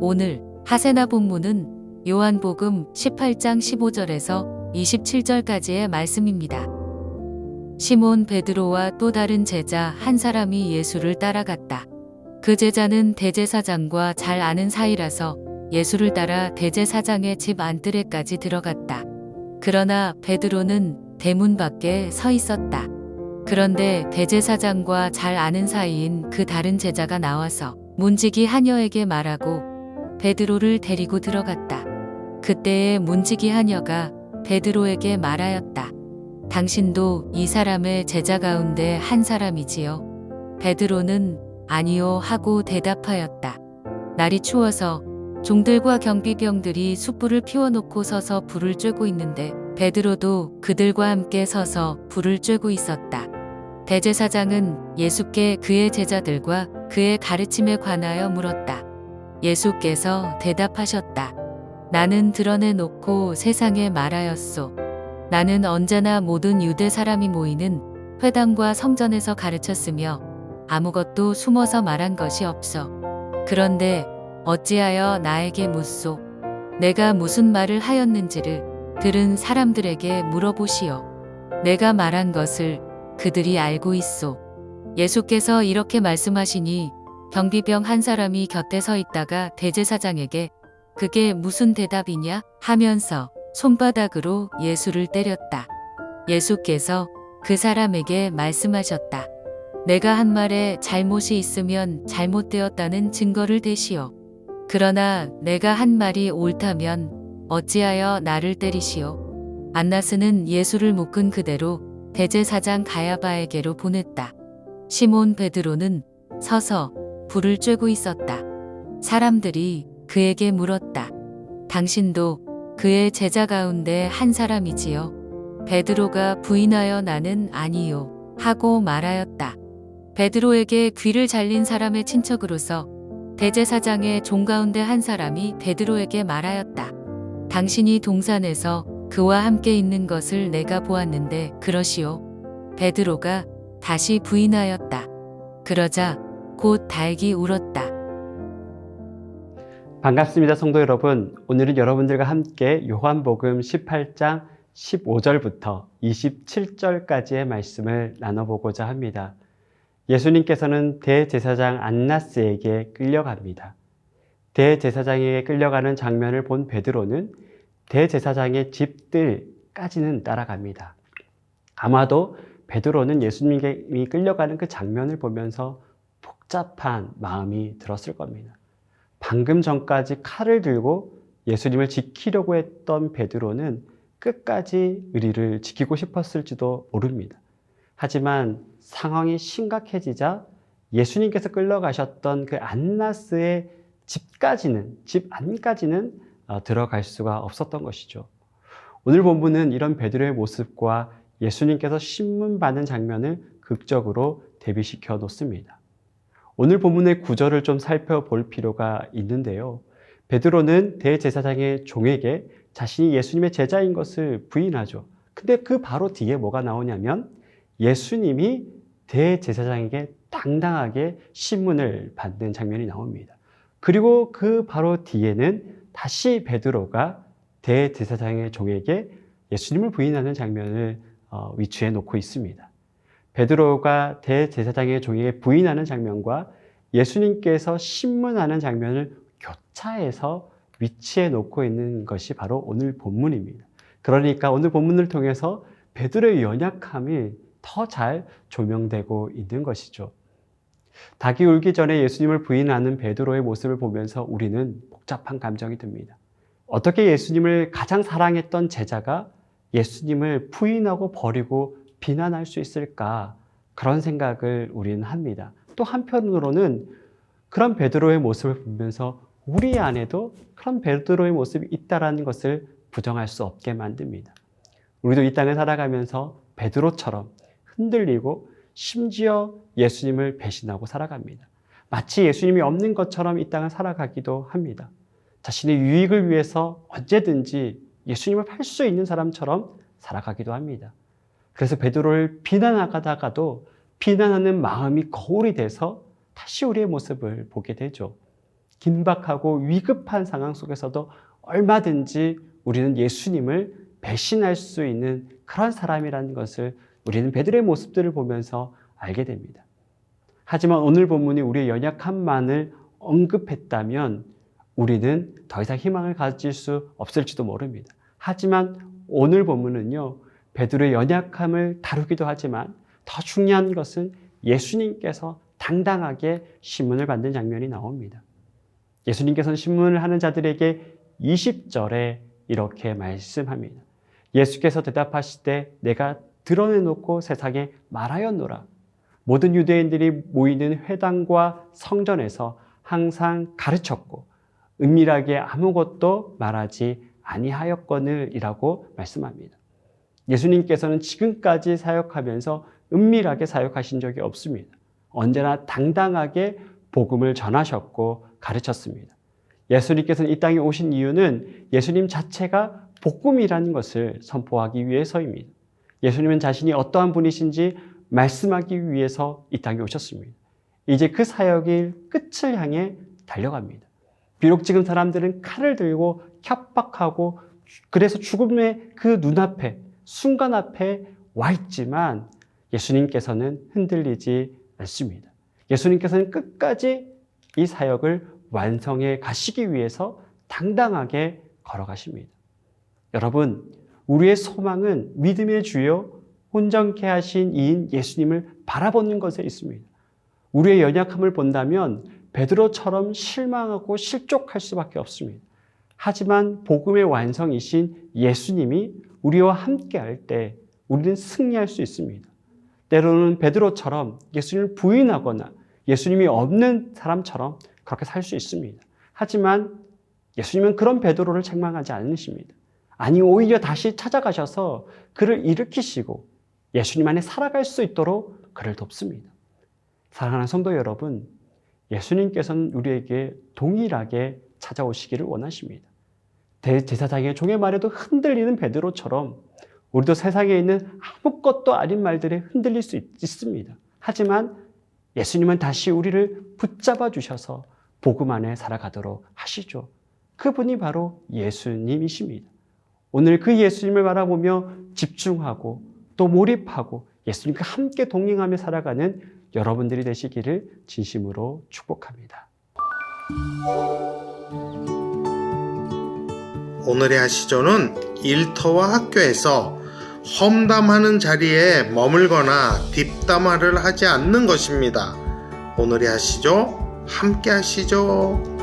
오늘 하세나 본문은 요한복음 18장 15절에서 27절까지의 말씀입니다. 시몬 베드로와 또 다른 제자 한 사람이 예수를 따라갔다. 그 제자는 대제사장과 잘 아는 사이라서 예수를 따라 대제사장의 집 안뜰에까지 들어갔다. 그러나 베드로는 대문 밖에 서 있었다. 그런데 대제사장과 잘 아는 사이인 그 다른 제자가 나와서 문지기 하녀에게 말하고 베드로를 데리고 들어갔다. 그때에 문지기 하녀가 베드로에게 말하였다. 당신도 이 사람의 제자 가운데 한 사람이지요. 베드로는 아니요 하고 대답하였다. 날이 추워서 종들과 경비병들이 숯불을 피워놓고 서서 불을 쬐고 있는데 베드로도 그들과 함께 서서 불을 쬐고 있었다. 대제사장은 예수께 그의 제자들과 그의 가르침에 관하여 물었다. 예수께서 대답하셨다. 나는 드러내놓고 세상에 말하였소. 나는 언제나 모든 유대 사람이 모이는 회당과 성전에서 가르쳤으며 아무것도 숨어서 말한 것이 없어. 그런데 어찌하여 나에게 묻소? 내가 무슨 말을 하였는지를 들은 사람들에게 물어보시오. 내가 말한 것을 그들이 알고 있소. 예수께서 이렇게 말씀하시니 경비병 한 사람이 곁에 서 있다가 대제사장에게 그게 무슨 대답이냐 하면서 손바닥으로 예수를 때렸다. 예수께서 그 사람에게 말씀하셨다. 내가 한 말에 잘못이 있으면 잘못되었다는 증거를 대시오. 그러나 내가 한 말이 옳다면 어찌하여 나를 때리시오. 안나스는 예수를 묶은 그대로 대제사장 가야바에게로 보냈다. 시몬 베드로는 서서 불을 쬐고 있었다. 사람들이 그에게 물었다. 당신도 그의 제자 가운데 한 사람이지요. 베드로가 부인하여 나는 아니요. 하고 말하였다. 베드로에게 귀를 잘린 사람의 친척으로서 대제사장의 종 가운데 한 사람이 베드로에게 말하였다. 당신이 동산에서 그와 함께 있는 것을 내가 보았는데 그러시오. 베드로가 다시 부인하였다. 그러자 곧 달기 울었다. 반갑습니다, 성도 여러분. 오늘은 여러분들과 함께 요한복음 18장 15절부터 27절까지의 말씀을 나눠보고자 합니다. 예수님께서는 대제사장 안나스에게 끌려갑니다. 대제사장에게 끌려가는 장면을 본 베드로는 대제사장의 집들까지는 따라갑니다. 아마도 베드로는 예수님이 끌려가는 그 장면을 보면서 복잡한 마음이 들었을 겁니다. 방금 전까지 칼을 들고 예수님을 지키려고 했던 베드로는 끝까지 의리를 지키고 싶었을지도 모릅니다. 하지만 상황이 심각해지자 예수님께서 끌려가셨던 그 안나스의 집까지는, 집 안까지는 어, 들어갈 수가 없었던 것이죠. 오늘 본문은 이런 베드로의 모습과 예수님께서 신문 받는 장면을 극적으로 대비시켜 놓습니다. 오늘 본문의 구절을 좀 살펴볼 필요가 있는데요. 베드로는 대제사장의 종에게 자신이 예수님의 제자인 것을 부인하죠. 근데 그 바로 뒤에 뭐가 나오냐면 예수님이 대제사장에게 당당하게 신문을 받는 장면이 나옵니다. 그리고 그 바로 뒤에는 다시 베드로가 대제사장의 종에게 예수님을 부인하는 장면을 어, 위치해 놓고 있습니다. 베드로가 대제사장의 종에게 부인하는 장면과 예수님께서 신문하는 장면을 교차해서 위치해 놓고 있는 것이 바로 오늘 본문입니다. 그러니까 오늘 본문을 통해서 베드로의 연약함이 더 잘 조명되고 있는 것이죠. 닭이 울기 전에 예수님을 부인하는 베드로의 모습을 보면서 우리는 복잡한 감정이 듭니다. 어떻게 예수님을 가장 사랑했던 제자가 예수님을 부인하고 버리고 비난할 수 있을까? 그런 생각을 우리는 합니다. 또 한편으로는 그런 베드로의 모습을 보면서 우리 안에도 그런 베드로의 모습이 있다라는 것을 부정할 수 없게 만듭니다. 우리도 이 땅을 살아가면서 베드로처럼 흔들리고 심지어 예수님을 배신하고 살아갑니다. 마치 예수님이 없는 것처럼 이 땅을 살아가기도 합니다. 자신의 유익을 위해서 언제든지 예수님을 팔 수 있는 사람처럼 살아가기도 합니다. 그래서 베드로를 비난하다가도 비난하는 마음이 거울이 돼서 다시 우리의 모습을 보게 되죠. 긴박하고 위급한 상황 속에서도 얼마든지 우리는 예수님을 배신할 수 있는 그런 사람이라는 것을 우리는 베드로의 모습들을 보면서 알게 됩니다. 하지만 오늘 본문이 우리의 연약함만을 언급했다면 우리는 더 이상 희망을 가질 수 없을지도 모릅니다. 하지만 오늘 본문은요, 베드로의 연약함을 다루기도 하지만 더 중요한 것은 예수님께서 당당하게 신문을 받는 장면이 나옵니다. 예수님께서는 신문을 하는 자들에게 20절에 이렇게 말씀합니다. 예수께서 대답하시되 내가 드러내놓고 세상에 말하였노라. 모든 유대인들이 모이는 회당과 성전에서 항상 가르쳤고 은밀하게 아무것도 말하지 아니하였거늘이라고 말씀합니다. 예수님께서는 지금까지 사역하면서 은밀하게 사역하신 적이 없습니다. 언제나 당당하게 복음을 전하셨고 가르쳤습니다. 예수님께서는 이 땅에 오신 이유는 예수님 자체가 복음이라는 것을 선포하기 위해서입니다. 예수님은 자신이 어떠한 분이신지 말씀하기 위해서 이 땅에 오셨습니다. 이제 그 사역의 끝을 향해 달려갑니다. 비록 지금 사람들은 칼을 들고 협박하고 그래서 죽음의 그 눈앞에 순간 앞에 와 있지만 예수님께서는 흔들리지 않습니다. 예수님께서는 끝까지 이 사역을 완성해 가시기 위해서 당당하게 걸어가십니다. 여러분, 우리의 소망은 믿음의 주요 온전케 하신 이인 예수님을 바라보는 것에 있습니다. 우리의 연약함을 본다면 베드로처럼 실망하고 실족할 수밖에 없습니다. 하지만 복음의 완성이신 예수님이 우리와 함께 할 때 우리는 승리할 수 있습니다. 때로는 베드로처럼 예수님을 부인하거나 예수님이 없는 사람처럼 그렇게 살 수 있습니다. 하지만 예수님은 그런 베드로를 책망하지 않으십니다. 아니 오히려 다시 찾아가셔서 그를 일으키시고 예수님 안에 살아갈 수 있도록 그를 돕습니다. 사랑하는 성도 여러분, 예수님께서는 우리에게 동일하게 찾아오시기를 원하십니다. 대제사장의 종의 말에도 흔들리는 베드로처럼 우리도 세상에 있는 아무것도 아닌 말들에 흔들릴 수 있, 있습니다. 하지만 예수님은 다시 우리를 붙잡아 주셔서 복음 안에 살아가도록 하시죠. 그분이 바로 예수님이십니다. 오늘 그 예수님을 바라보며 집중하고 또 몰입하고 예수님과 함께 동행하며 살아가는 여러분들이 되시기를 진심으로 축복합니다. 오늘의 하시조는 일터와 학교에서 험담하는 자리에 머물거나 뒷담화를 하지 않는 것입니다. 오늘의 하시조 함께 하시죠.